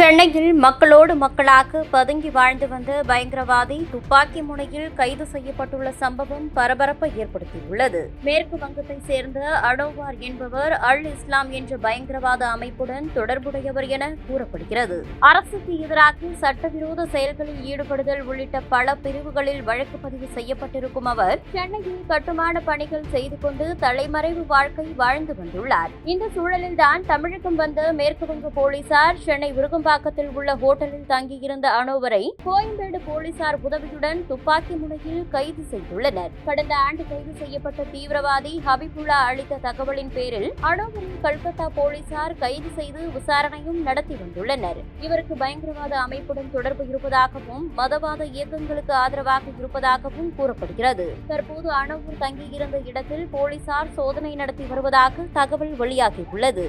சென்னையில் மக்களோடு மக்களாக பதுங்கி வாழ்ந்து வந்த பயங்கரவாதி துப்பாக்கி முனையில் கைது செய்யப்பட்டுள்ள சம்பவம் பரபரப்பை ஏற்படுத்தியுள்ளது. மேற்கு வங்கத்தை சேர்ந்த அடோவார் என்பவர் அல் இஸ்லாம் என்ற பயங்கரவாத அமைப்புடன் தொடர்புடையவர் என கூறப்படுகிறது. அரசுக்கு எதிராக சட்டவிரோத செயல்களில் ஈடுபடுதல் உள்ளிட்ட பல பிரிவுகளில் வழக்கு பதிவு செய்யப்பட்டிருக்கும் அவர் சென்னையில் கட்டுமான பணிகள் செய்து கொண்டு தலைமறைவு வாழ்க்கை வாழ்ந்து வந்துள்ளார். இந்த சூழலில்தான் தமிழகம் வந்த மேற்கு வங்க போலீசார் சென்னை விருகம்பாக்கத்தில் உள்ள ஹோட்டலில் தங்கியிருந்த அனோவரை கோயம்பேடு போலீசார் உதவியுடன் துப்பாக்கி முனையில் கைது செய்துள்ளனர். கடந்த ஆண்டு கைது செய்யப்பட்ட தீவிரவாதி ஹபிபுல்லா அளித்த தகவலின் பேரில் அனோவரை கல்கத்தா போலீசார் கைது செய்து விசாரணையும் நடத்தி வந்துள்ளனர். இவருக்கு பயங்கரவாத அமைப்புடன் தொடர்பு இருப்பதாகவும் மதவாத இயக்கங்களுக்கு ஆதரவாக இருப்பதாகவும் கூறப்படுகிறது. தற்போது அனோவர் தங்கியிருந்த இடத்தில் போலீசார் சோதனை நடத்தி வருவதாக தகவல் வெளியாகியுள்ளது.